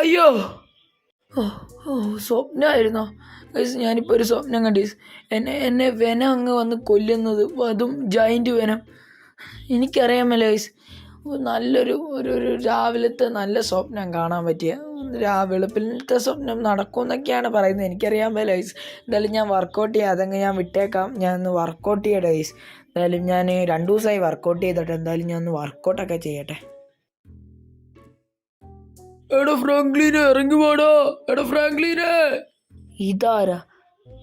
അയ്യോ. ഓ ഓ സ്വപ്നമായിരുന്നോ ഗൈസ് ഞാനിപ്പോൾ ഒരു സ്വപ്നം കണ്ടു എന്നെ എന്നെ വെന അങ്ങ് വന്ന് കൊല്ലുന്നത് അതും ജൈന്റ് വെനം. എനിക്കറിയാമല്ലോ ഗൈസ് നല്ലൊരു ഒരു ഒരു രാവിലത്തെ നല്ല സ്വപ്നം കാണാൻ പറ്റിയ വെളുപ്പിലത്തെ സ്വപ്നം നടക്കുമെന്നൊക്കെയാണ് പറയുന്നത്. എനിക്കറിയാൻ പറ്റില്ല ഗൈസ് എന്തായാലും ഞാൻ വർക്കൗട്ട് ചെയ്യാം അതങ്ങ് ഞാൻ വിട്ടേക്കാം. ഞാൻ ഒന്ന് വർക്കൗട്ട് ചെയ്യട്ടെ ഗൈസ് എന്തായാലും ഞാൻ രണ്ടു ദിവസമായി വർക്കൗട്ട് ചെയ്തിട്ട് എന്തായാലും ഞാൻ ഒന്ന് വർക്കൗട്ടൊക്കെ ചെയ്യട്ടെ. എടാ ഫ്രാങ്ക്ലീനെ ഇറങ്ങി പോടാ എടാ ഫ്രാങ്ക്ലീനെ. ഇതാരാ?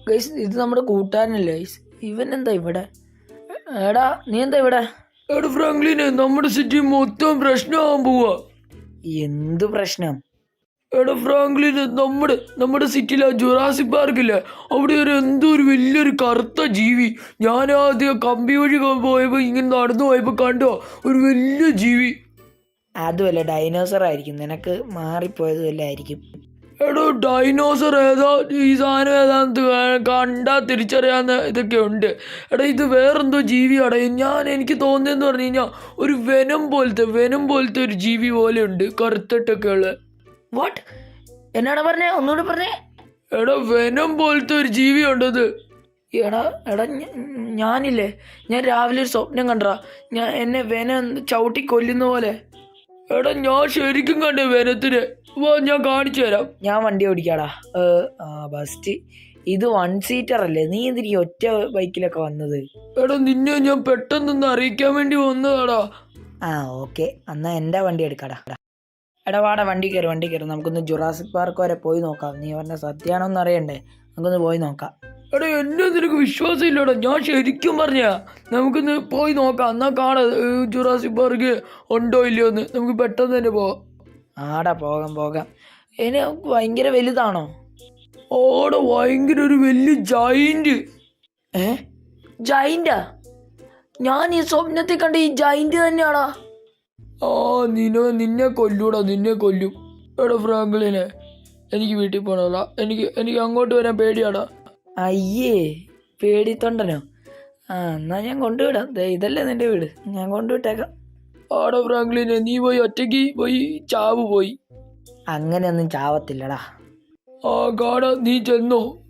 ഗൈസ് ഇത് നമ്മുടെ കൂട്ടാനല്ലേ ഗൈസ്. ഇവൻ എന്താ ഇവിടെ? എടാ നീ എന്താ ഇവിടെ? എടാ ഫ്രാങ്ക്ലീനെ നമ്മുടെ സിറ്റി മൊത്തം പ്രശ്നമാവാൻ പോവാ. എന്ത് പ്രശ്നം? എടാ ഫ്രാങ്ക്ലിന് നമ്മുടെ നമ്മുടെ സിറ്റിയിലെ ജുറാസിക് പാർക്കില്ലേ അവിടെ ഒരു എന്തോ ഒരു വലിയൊരു കറുത്ത ജീവി. ഞാൻ ആദ്യം കമ്പി വഴി പോയപ്പോൾ ഇങ്ങനെ നടന്നു പോയപ്പോൾ കണ്ടോ ഒരു വലിയ ജീവി. അതുമല്ല ഡൈനോസർ ആയിരിക്കും. നിനക്ക് മാറിപ്പോയത് വല്ല ആയിരിക്കും. എടോ ഡൈനോസർ ഏതാ? ഈ സാധനം ഏതാന്ന് കണ്ടാ തിരിച്ചറിയാവുന്ന ഇതൊക്കെ ഉണ്ട്. എടാ ഇത് വേറെന്തോ ജീവിയാടാ. ഞാൻ എനിക്ക് തോന്നിയെന്ന് പറഞ്ഞു കഴിഞ്ഞാൽ ഒരു വെനം പോലത്തെ വെനം പോലത്തെ ഒരു ജീവി പോലെ ഉണ്ട്. കറുത്തിട്ടൊക്കെ ഉള്ള. വാട്ട് എന്നാണ് പറഞ്ഞേ? ഒന്നുകൂടി പറഞ്ഞേ. എടാ വെനം പോലത്തെ ഒരു ജീവി ഉണ്ടത്. എടാ എടാ ഞാനില്ലേ? ഞാൻ രാവിലെ ഒരു സ്വപ്നം കണ്ടടാ ഞാൻ എന്നെ വെനം ചവിട്ടി കൊല്ലുന്ന പോലെ. എടാ ഞാൻ ശരിക്കും കണ്ടേ വനത്തിന്. വാ ഞാൻ കാണിച്ചു തരാം. ഞാൻ വണ്ടി ഓടിക്കാടാ. ആ ബസ്റ്റ്. ഇത് വൺ സീറ്റർ അല്ലേ? നീ എന്തിനീ ഒറ്റ ബൈക്കിലൊക്കെ വന്നത്? എടാ നിന്നെ ഞാൻ പെട്ടെന്നൊന്ന് അറിയിക്കാൻ വേണ്ടി വന്നതാടാ. ആ ഓക്കെ. എന്നാ എന്റെ വണ്ടി എടുക്കാടാ. എടാ വാടാ വണ്ടി കയറി വണ്ടി കയറി. നമുക്കൊന്ന് ജുറാസിക് പാർക്ക് വരെ പോയി നോക്കാം. നീ പറഞ്ഞ സത്യമാണോ എന്ന് അറിയണ്ടേ? നമുക്കൊന്ന് പോയി നോക്കാം. എടാ എന്നെ നിനക്ക് വിശ്വാസം ഇല്ലടാ ഞാൻ ശരിക്കും പറഞ്ഞ നമുക്കിന്ന് പോയി നോക്കാം. എന്നാ കാണാം ജുറാസി പാർക്ക് ഉണ്ടോ ഇല്ലയോ എന്ന്. നമുക്ക് പെട്ടെന്ന് തന്നെ പോവാം. ആടാ പോകാം പോകാം. ഇനി ഭയങ്കര വലുതാണോ? ഓടെ ഭയങ്കര ഒരു വലിയ ജൈന്റ് ഏ? ജൈന്റാ ഞാൻ ഈ സ്വപ്നത്തിൽ കണ്ട ഈ ജൈന്റ് തന്നെയാണോ ആ നിന്നെ നിന്നെ കൊല്ലൂടാ നിന്നെ കൊല്ലും. എടാ ഫ്രാങ്ക്ലിനെ. എനിക്ക് വീട്ടിൽ പോകണമല്ല എനിക്ക് എനിക്ക് അങ്ങോട്ട് വരാൻ പേടിയാടാ. അയ്യേ പേടിത്തൊണ്ടനോ? ആ എന്നാ ഞാൻ കൊണ്ടുവിടാം. ദേ ഇതല്ലേ നിന്റെ വീട്. ഞാൻ കൊണ്ടുവിട്ടേക്കാം. ആടോ ഫ്രാങ്ക്ലിനെ നീ പോയി ഒറ്റയ്ക്ക് പോയി ചാവ് പോയി. അങ്ങനെയൊന്നും ചാവത്തില്ലടാ. ആ ഗാഡ നീ ചെന്നോ.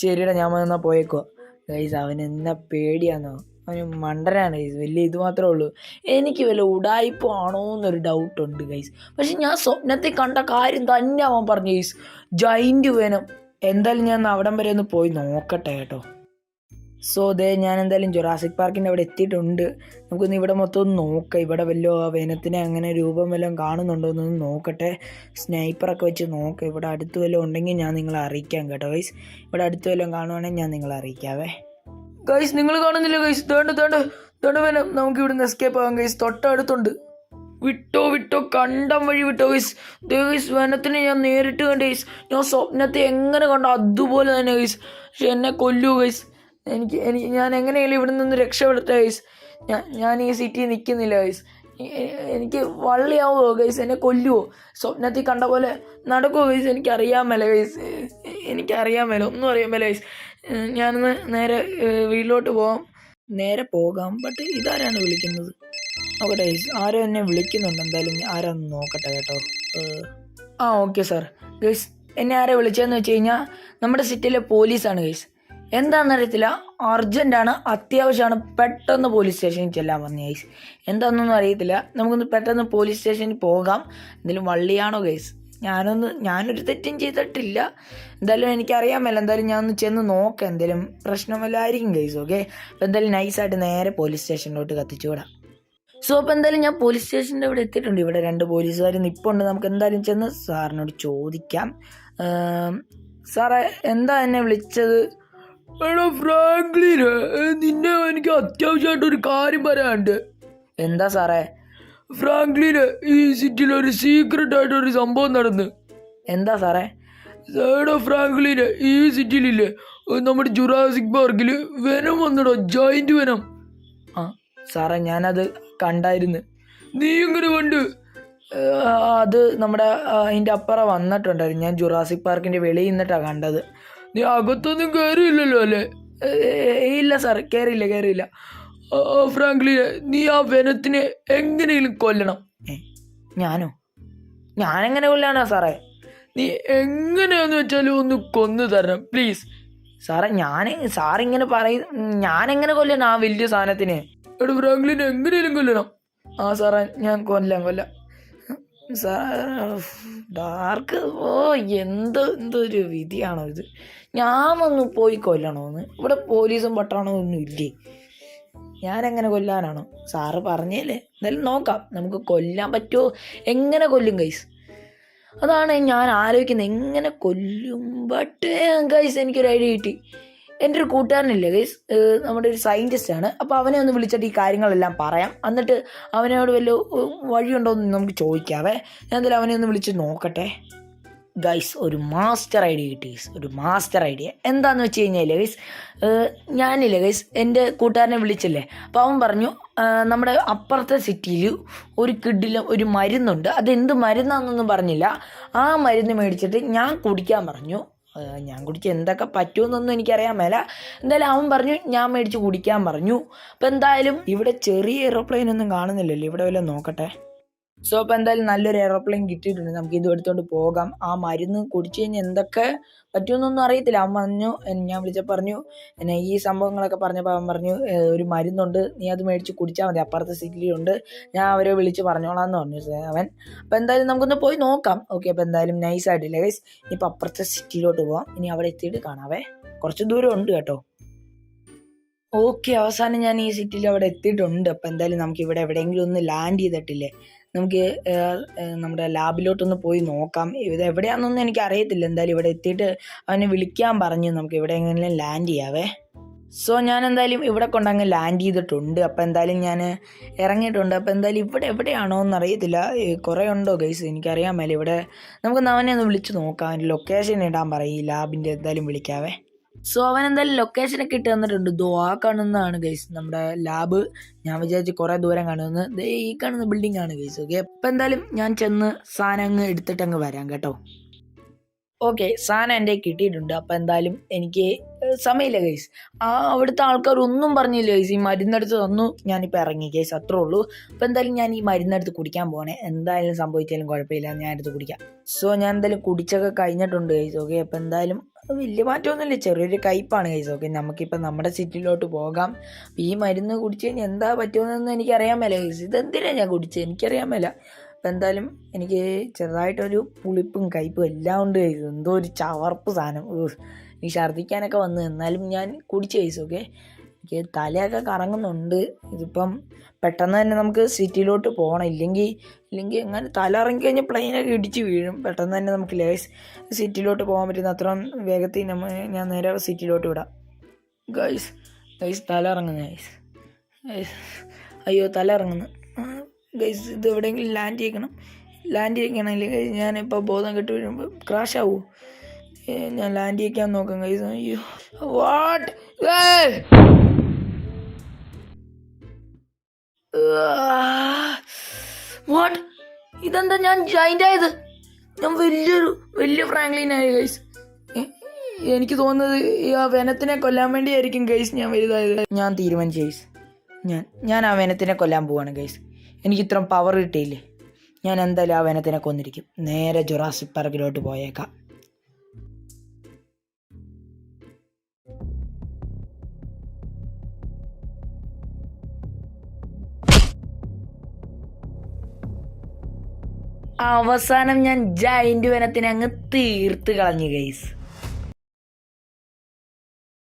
ശരിടാ ഞാൻ എന്നാ പോയേക്കോ. ഗൈസ് അവൻ എന്നാ പേടിയാന്നോ. അവന് മണ്ടനാണ് ഗൈസ് വലിയ ഇത് മാത്രമേ ഉള്ളൂ. എനിക്ക് വല്ല ഉടായ്പോ ആണോ എന്നൊരു ഡൗട്ട് ഉണ്ട് ഗൈസ്. പക്ഷെ ഞാൻ സ്വപ്നത്തിൽ കണ്ട കാര്യം തന്നെ അവൻ പറഞ്ഞു ഗൈസ്. ജൈന്റ് വേനം എന്തായാലും ഞാൻ അവിടം വരെ ഒന്ന് പോയി നോക്കട്ടെ കേട്ടോ. സോ ദേ ഞാൻ എന്തായാലും ജൊറാസിക് പാർക്കിന്റെ അവിടെ എത്തിയിട്ടുണ്ട്. നമുക്കൊന്ന് ഇവിടെ മൊത്തം ഒന്ന് നോക്കാം. ഇവിടെ വല്ലോ വേനത്തിനെ അങ്ങനെ രൂപം വല്ലതും കാണുന്നുണ്ടോ എന്നൊന്ന് നോക്കട്ടെ. സ്നൈപ്പറൊക്കെ വെച്ച് നോക്കാം. ഇവിടെ അടുത്ത് വല്ലതും ഉണ്ടെങ്കിൽ ഞാൻ നിങ്ങളെ അറിയിക്കാം കേട്ടോ ഗൈസ് ഇവിടെ അടുത്ത് വല്ലതും കാണുവാണെങ്കിൽ ഞാൻ നിങ്ങളെ അറിയിക്കാവേ. ഗൈസ് നിങ്ങൾ കാണുന്നില്ല ഗൈസ് തേണ്ട തേണ്ട തേണ്ട വേനം നമുക്ക് ഇവിടുന്ന് എസ്കേപ്പ് ആകാം ഗൈസ് തൊട്ടടുത്തുണ്ട്. വിട്ടോ വിട്ടോ കണ്ടം വഴി വിട്ടോ ഗൈസ് ഗൈസ് വനത്തിനെ ഞാൻ നേരിട്ട് കണ്ട ഗൈസ് ഞാൻ സ്വപ്നത്തെ എങ്ങനെ കണ്ടോ അതുപോലെ തന്നെ ഗൈസ് പക്ഷെ എന്നെ കൊല്ലൂ ഗൈസ് എനിക്ക് എനിക്ക് ഞാൻ എങ്ങനെയാലും ഇവിടെ നിന്ന് രക്ഷപ്പെടുത്ത ഗൈസ് ഞാൻ ഞാൻ ഈ സിറ്റി നിൽക്കുന്നില്ല ഗൈസ് എനിക്ക് വള്ളിയാവോ ഗൈസ് എന്നെ കൊല്ലുവോ? സ്വപ്നത്തിൽ കണ്ട പോലെ നടക്കുമോ ഗൈസ് എനിക്കറിയാൻ മേല ഗൈസ് എനിക്കറിയാൻ മേല ഒന്നും അറിയാൻ മേല ഗൈസ് ഞാനൊന്ന് നേരെ വീട്ടിലോട്ട് പോകാം നേരെ പോകാം. ബട്ട് ഇതാരാണ് വിളിക്കുന്നത്? നോക്കട്ടെ ആരോ എന്നെ വിളിക്കുന്നുണ്ട്. എന്തായാലും ആരാന്ന് നോക്കട്ടെ കേട്ടോ. ആ ഓക്കെ സാർ. ഗൈസ് എന്നെ ആരെ വിളിച്ചതെന്ന് വെച്ച് കഴിഞ്ഞാൽ നമ്മുടെ സിറ്റിയിലെ പോലീസാണ് ഗൈസ്. എന്താണെന്നറിയത്തില്ല അർജന്റാണ് അത്യാവശ്യമാണ് പെട്ടെന്ന് പോലീസ് സ്റ്റേഷനിൽ ചെല്ലാൻ പറഞ്ഞു ഗൈസ്. എന്താണെന്നൊന്നും അറിയത്തില്ല. നമുക്കൊന്ന് പെട്ടെന്ന് പോലീസ് സ്റ്റേഷനിൽ പോകാം. എന്തെങ്കിലും വള്ളിയാണോ ഗൈസ്? ഞാനൊന്ന് ഞാനൊരു തെറ്റും ചെയ്തിട്ടില്ല. എന്തായാലും എനിക്കറിയാൻ എന്തായാലും ഞാൻ ഒന്ന് ചെന്ന് നോക്കാം. എന്തെങ്കിലും പ്രശ്നമല്ലായിരിക്കും ഗൈസ് ഓക്കെ? അപ്പോൾ എന്തായാലും നൈസായിട്ട് നേരെ പോലീസ് സ്റ്റേഷനിലോട്ട് കത്തിച്ചു വിടാം സോ അപ്പോൾ എന്തായാലും ഞാൻ പോലീസ് സ്റ്റേഷന്റെ ഇവിടെ എത്തിയിട്ടുണ്ട്. ഇവിടെ രണ്ട് പോലീസുകാർ നിൽപ്പുണ്ട് നമുക്ക് എന്തായാലും ചെന്ന് സാറിനോട് ചോദിക്കാം. സാറെ എന്താ എന്നെ വിളിച്ചത്? എടാ ഫ്രാങ്ക്ലിൻ നിന്നെ എനിക്ക് അത്യാവശ്യമായിട്ട് ഒരു കാര്യം പറയാനുണ്ട്. എന്താ സാറേ? ഫ്രാങ്ക്ലിൻ ഈ സിറ്റിയിൽ ഒരു സീക്രട്ട് ആയിട്ട് ഒരു സംഭവം നടന്ന്. എന്താ സാറേ? എടാ ഫ്രാങ്ക്ലിൻ ഈ സിറ്റിയിലില്ലേ നമ്മുടെ ജുറാസിക് പാർക്കിൽ വനം വന്നിടോ ജോയിന്റ് വനം. ആ സാറേ ഞാനത് കണ്ടായിരുന്നു. നീ എങ്ങനെ കണ്ട്. അത് നമ്മുടെ അതിന്റെ അപ്പുറം വന്നിട്ടുണ്ടായിരുന്നു. ഞാൻ ജുറാസിക് പാർക്കിന്റെ വെളിയിൽ നിന്നിട്ടാണ് കണ്ടത്. നീ അകത്തൊന്നും കയറിയില്ലല്ലോ അല്ലേ? ഇല്ല സാർ കയറിയില്ല കയറിയില്ല ഫ്രാങ്ക്ലി നീ ആ വനത്തിനെ എങ്ങനെയെങ്കിലും കൊല്ലണം. ഏ ഞാനോ? ഞാനെങ്ങനെ കൊല്ലാനാ സാറേ? നീ എങ്ങനെയാന്ന് വെച്ചാലും ഒന്ന് കൊന്നു തരണം പ്ലീസ്. സാറേ ഞാൻ സാറിങ്ങനെ പറയും ഞാനെങ്ങനെ കൊല്ലണം ആ വലിയ സാധനത്തിന്? എടാ ഫ്രാങ്ക്ലിൻ എങ്ങനെയും കൊല്ലണം. ആ സാറേ ഞാൻ കൊല്ലാം കൊല്ലാം. ഡാർക്ക് ഓ എന്ത് എന്തൊരു വിധിയാണോ ഇത്. ഞാൻ വന്ന് പോയി കൊല്ലണോന്ന്. ഇവിടെ പോലീസും പട്ടാണോ ഒന്നും ഇല്ലേ? ഞാനെങ്ങനെ കൊല്ലാനാണോ? സാറ് പറഞ്ഞേലേ. എന്തായാലും നോക്കാം. നമുക്ക് കൊല്ലാൻ പറ്റുമോ എങ്ങനെ കൊല്ലും ഗൈസ് അതാണ് ഞാൻ ആലോചിക്കുന്നത്. എങ്ങനെ കൊല്ലും? ബട്ട് ഗൈസ് എനിക്കൊരു ഐഡിയ കിട്ടി. എന്റെ ഒരു കൂട്ടുകാരനില്ലേ ഗൈസ് നമ്മുടെ ഒരു സയന്റിസ്റ്റ് ആണ്. അപ്പോൾ അവനെ ഒന്ന് വിളിച്ചിട്ട് ഈ കാര്യങ്ങളെല്ലാം പറയാം. എന്നിട്ട് അവനോട് വല്ല വഴിയുണ്ടോ എന്ന് നമുക്ക് ചോദിക്കാവേ. ഞാൻ എന്തായാലും അവനെ ഒന്ന് വിളിച്ച് നോക്കട്ടെ. ഗൈസ് ഒരു മാസ്റ്റർ ഐഡിയ കിട്ടി ഗൈസ് ഒരു മാസ്റ്റർ ഐഡിയ എന്താണെന്ന് വെച്ച് കഴിഞ്ഞാൽ ഗൈസ് ഞാനില്ലേ ഗൈസ് എന്റെ കൂട്ടുകാരനെ വിളിച്ചില്ലേ? അപ്പോൾ അവൻ പറഞ്ഞു നമ്മുടെ അപ്പുറത്തെ സിറ്റിയിൽ ഒരു കിഡിലും ഒരു മരുന്നുണ്ട്. അതെന്ത് മരുന്നാണെന്നൊന്നും പറഞ്ഞില്ല. ആ മരുന്ന് മേടിച്ചിട്ട് ഞാൻ കുടിക്കാൻ പറഞ്ഞു. ഞാൻ കുടിച്ച് എന്തൊക്കെ പറ്റുമെന്നൊന്നും എനിക്കറിയാൻ മേല. എന്തായാലും അവൻ പറഞ്ഞു ഞാൻ മേടിച്ച് കുടിക്കാൻ പറഞ്ഞു. അപ്പം എന്തായാലും ഇവിടെ ചെറിയ എയ്റോപ്ലെയിൻ ഒന്നും കാണുന്നില്ലല്ലോ. ഇവിടെ വല്ലതും നോക്കട്ടെ. സോ അപ്പോൾ എന്തായാലും നല്ലൊരു എയർപ്ലെയിൻ കിട്ടിയിട്ടുണ്ട്. നമുക്ക് ഇത് എടുത്തുകൊണ്ട് പോകാം. ആ മരുന്ന് കുടിച്ചു കഴിഞ്ഞാൽ എന്തൊക്കെ പറ്റുമെന്നൊന്നും അറിയത്തില്ല. അവൻ പറഞ്ഞു ഞാൻ വിളിച്ച പറഞ്ഞു എന്നെ ഈ സംഭവങ്ങളൊക്കെ പറഞ്ഞപ്പോൾ അവൻ പറഞ്ഞു "ഏ, ഒരു മരുന്നുണ്ട്. നീ അത് മേടിച്ച് കുടിച്ചാൽ മതി. അപ്പുറത്തെ സിറ്റിയിലുണ്ട് ഞാൻ അവരെ വിളിച്ച് പറഞ്ഞോളാം എന്ന് പറഞ്ഞു അവൻ. അപ്പോൾ എന്തായാലും നമുക്കൊന്ന് പോയി നോക്കാം. ഓക്കെ അപ്പോൾ എന്തായാലും നൈസ് ആയിട്ടില്ല ഗൈസ് ഇനിയിപ്പോൾ അപ്പുറത്തെ സിറ്റിയിലോട്ട് പോവാം. ഇനി അവിടെ എത്തിയിട്ട് കാണാവേ. കുറച്ച് ദൂരം ഉണ്ട് കേട്ടോ. ഓക്കെ അവസാനം ഞാൻ ഈ സിറ്റിയിൽ അവിടെ എത്തിയിട്ടുണ്ട്. അപ്പോൾ എന്തായാലും നമുക്ക് ഇവിടെ എവിടെയെങ്കിലും ഒന്ന് ലാൻഡ് ചെയ്തിട്ടില്ലേ? നമുക്ക് നമ്മുടെ ലാബിലോട്ടൊന്ന് പോയി നോക്കാം. ഇത് എവിടെയാണെന്നൊന്നും എനിക്ക് അറിയത്തില്ല. എന്തായാലും ഇവിടെ എത്തിയിട്ട് അവനെ വിളിക്കാൻ പറഞ്ഞു നമുക്ക് ഇവിടെ എങ്ങനെയും ലാൻഡ് ചെയ്യാവേ. സോ ഞാൻ എന്തായാലും ഇവിടെ കൊണ്ടങ്ങ് ലാൻഡ് ചെയ്തിട്ടുണ്ട്. അപ്പോൾ എന്തായാലും ഞാൻ ഇറങ്ങിയിട്ടുണ്ട്. അപ്പോൾ എന്തായാലും ഇവിടെ എവിടെയാണോ എന്ന് അറിയത്തില്ല. കുറേ ഉണ്ടോ ഗൈസ് എനിക്കറിയാൻ മേലെ. ഇവിടെ നമുക്ക് അവനെ ഒന്ന് വിളിച്ച് നോക്കാം. ലൊക്കേഷൻ ഇടാൻ പറയും. ലാബിന്റെ എന്തായാലും വിളിക്കാവേ. സോ അവൻ എന്തായാലും ലൊക്കേഷനൊക്കെ ഇട്ട് തന്നിട്ടുണ്ട്. ദോ ആ കാണുന്നതാണ് ഗൈസ് നമ്മുടെ ലാബ് ഞാൻ വിചാരിച്ച് കുറേ ദൂരം കാണുമെന്ന് ദേ ഈ കാണുന്ന ബിൽഡിംഗ് ആണ് ഗൈസ് ഓക്കെ അപ്പം എന്തായാലും ഞാൻ ചെന്ന് സാധനം അങ്ങ് എടുത്തിട്ട് അങ്ങ് വരാം കേട്ടോ. ഓക്കെ സാധനം എന്റെ കിട്ടിയിട്ടുണ്ട്. അപ്പം എന്തായാലും എനിക്ക് സമയമില്ല ഗൈസ് ആ അവിടുത്തെ ആൾക്കാർ ഒന്നും പറഞ്ഞില്ല ഗൈസ് ഈ മരുന്നെടുത്ത് തന്നു. ഞാനിപ്പോൾ ഇറങ്ങി ഗൈസ് അത്രേ ഉള്ളൂ. അപ്പോൾ എന്തായാലും ഞാൻ ഈ മരുന്നെടുത്ത് കുടിക്കാൻ പോകണേ എന്തായാലും സംഭവിച്ചാലും കുഴപ്പമില്ല. ഞാൻ എടുത്ത് കുടിക്കാം. സോ ഞാൻ എന്തായാലും കുടിച്ചൊക്കെ കഴിഞ്ഞിട്ടുണ്ട് ഗൈസ് ഓക്കെ അപ്പോൾ എന്തായാലും വലിയ മാറ്റമൊന്നുമില്ല. ചെറിയൊരു കയ്പാണ് ഗൈസ് ഓക്കെ നമുക്കിപ്പോൾ നമ്മുടെ സിറ്റിയിലോട്ട് പോകാം. ഈ മരുന്ന് കുടിച്ച് കഴിഞ്ഞാൽ എന്താ പറ്റുമെന്നൊന്നും എനിക്കറിയാൻ മേല ഗൈസ് ഇതെന്തിനാണ് ഞാൻ കുടിച്ചത് എനിക്കറിയാൻ മേല. അപ്പം എന്തായാലും എനിക്ക് ചെറുതായിട്ടൊരു പുളിപ്പും കയ്പും എല്ലാം ഉണ്ട് ഗൈസ് എന്തോ ഒരു ചവർപ്പ് സാധനം. എനിക്ക് ഛർദ്ദിക്കാനൊക്കെ വന്നു. എന്നാലും ഞാൻ കുടിച്ച് കഴിച്ചു ഓക്കെ എനിക്ക് തലയൊക്കെ കറങ്ങുന്നുണ്ട്. ഇതിപ്പം പെട്ടെന്ന് തന്നെ നമുക്ക് സിറ്റിയിലോട്ട് പോകണം. ഇല്ലെങ്കിൽ ഇല്ലെങ്കിൽ എങ്ങനെ തല ഇറങ്ങി കഴിഞ്ഞാൽ പ്ലെയിനൊക്കെ ഇടിച്ച് വീഴും. പെട്ടെന്ന് തന്നെ നമുക്ക് ലേസ് സിറ്റിയിലോട്ട് പോകാൻ പറ്റുന്ന അത്രയും വേഗത്തിൽ നമ്മൾ ഞാൻ നേരെ സിറ്റിയിലോട്ട് വിടാം. ഗൈസ് ഗൈസ് തല ഇറങ്ങുന്നു ഗൈസ് ഗൈസ് അയ്യോ തല ഇറങ്ങുന്നു ഗൈസ് ഇത് എവിടെയെങ്കിലും ലാൻഡ് ചെയ്യണം ലാൻഡ് ചെയ്യണമെങ്കിൽ ഞാനിപ്പോൾ ബോധം കെട്ട് വീഴുമ്പോൾ ക്രാഷ് ആവുമോ ഞാൻ ലാൻഡ് ചെയ്യാൻ നോക്കാം ഗൈസ് അയ്യോ. വാട്ട് വാട്ട് ഇതെന്താ ഞാൻ ജൈന്റ് ആയത്? ഞാൻ വലിയൊരു വലിയ ഫ്രാങ്ക്ലിൻ ഫ്രാങ്ക്ലിനായി ഗൈസ് എനിക്ക് തോന്നുന്നത് ഈ ആ വനത്തിനെ കൊല്ലാൻ വേണ്ടിയായിരിക്കും ഗൈസ് ഞാൻ വലുതായത്. ഞാൻ തീരുമാനിച്ചു ഗൈസ് ഞാൻ ഞാൻ ആ വനത്തിനെ കൊല്ലാൻ പോവാണ് ഗൈസ് എനിക്ക് ഇത്രയും പവർ കിട്ടിയില്ലേ? ഞാൻ എന്തായാലും ആ വനത്തിനെ കൊന്നിരിക്കും. നേരെ ജുറാസിക് പാർക്കിലോട്ട് പോയേക്കാം. അവസാനം ഞാൻ ജൈന്റ് വനത്തിനെ അങ്ങ് തീർത്ത് കളഞ്ഞു ഗൈസ്